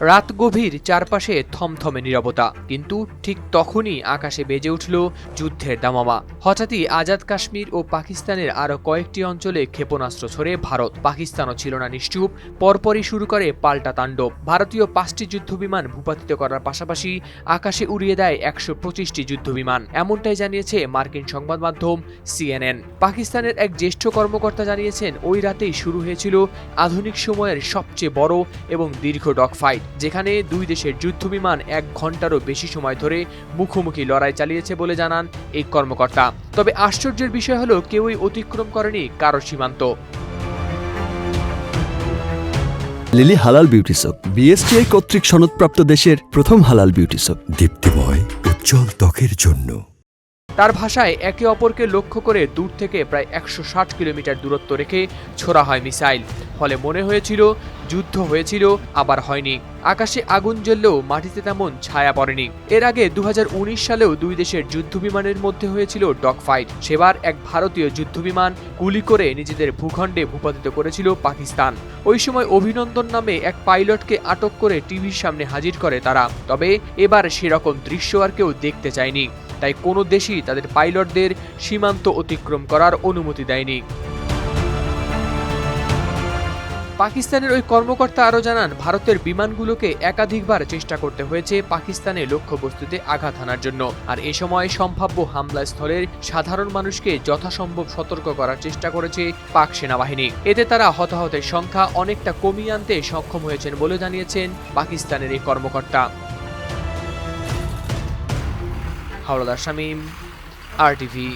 রাত গভীর চারপাশে থমথমে নীরবতা। কিন্তু ঠিক তখনই আকাশে বেজে উঠল যুদ্ধের দামামা। হঠাৎই আজাদ কাশ্মীর ও পাকিস্তানের আরও কয়েকটি অঞ্চলে ক্ষেপণাস্ত্র ছড়ে ভারত পাকিস্তানও ছিল না নিশ্চুপ। পরপরই শুরু করে পাল্টা তাণ্ডব। ভারতীয় পাঁচটি যুদ্ধবিমান ভূপাতিত করার পাশাপাশি আকাশে উড়িয়ে দেয় একশো পঁচিশটি যুদ্ধবিমান। এমনটাই জানিয়েছে মার্কিন সংবাদ মাধ্যম সিএনএন। পাকিস্তানের এক জ্যেষ্ঠ কর্মকর্তা জানিয়েছেন, ওই রাতেই শুরু হয়েছিল আধুনিক সময়ের সবচেয়ে বড় এবং দীর্ঘ ডগ ফাইট যেখানে দুই দেশের যুদ্ধবিমান এক ঘন্টারও বেশি সময় ধরে মুখোমুখি লড়াই চালিয়েছে বলে জানান এই কর্মকর্তা। তবে আশ্চর্যের বিষয় হলো কেউই অতিক্রম করেনি কারও সীমান্ত। লিলি হালাল বিউটি সোপ বিএসটিআই কর্তৃক সনদপ্রাপ্ত দেশের প্রথম হালাল বিউটি সোপ দীপ্তিময় উজ্জ্বল ত্বকের জন্য। তার ভাষায় একে অপরকে লক্ষ্য করে দূর থেকে প্রায় একশো ষাট কিলোমিটার দূরত্ব রেখে ছোড়া হয় মিসাইল। ফলে মনে হয়েছিল, যুদ্ধ হয়েছিল, আবার হয়নি। আকাশে আগুন জ্বললেও মাটিতে তেমন ছায়া পড়েনি। এর আগে দু হাজার উনিশ সালেও দুই দেশের যুদ্ধবিমানের মধ্যে হয়েছিল ডগ ফাইট সেবার এক ভারতীয় যুদ্ধবিমান গুলি করে নিজেদের ভূখণ্ডে ভূপাতিত করেছিল পাকিস্তান। ওই সময় অভিনন্দন নামে এক পাইলটকে আটক করে টিভির সামনে হাজির করে তারা। তবে এবার সেরকম দৃশ্য আর কেউ দেখতে চায়নি। তাই কোনো দেশই তাদের পাইলটদের সীমান্ত অতিক্রম করার অনুমতি দেয়নি। পাকিস্তানের ওই কর্মকর্তা আরও জানান, ভারতের বিমানগুলোকে একাধিকবার চেষ্টা করতে হয়েছে পাকিস্তানে লক্ষ্যবস্তুতে আঘাত হানার জন্য। আর এ সময় সম্ভাব্য হামলা স্থলের সাধারণ মানুষকে যথাসম্ভব সতর্ক করার চেষ্টা করেছে পাক সেনাবাহিনী। এতে তারা হতাহতের সংখ্যা অনেকটা কমিয়ে আনতে সক্ষম হয়েছেন বলে জানিয়েছেন পাকিস্তানের এই কর্মকর্তা। হাওড়াদার শামীম আর টিভি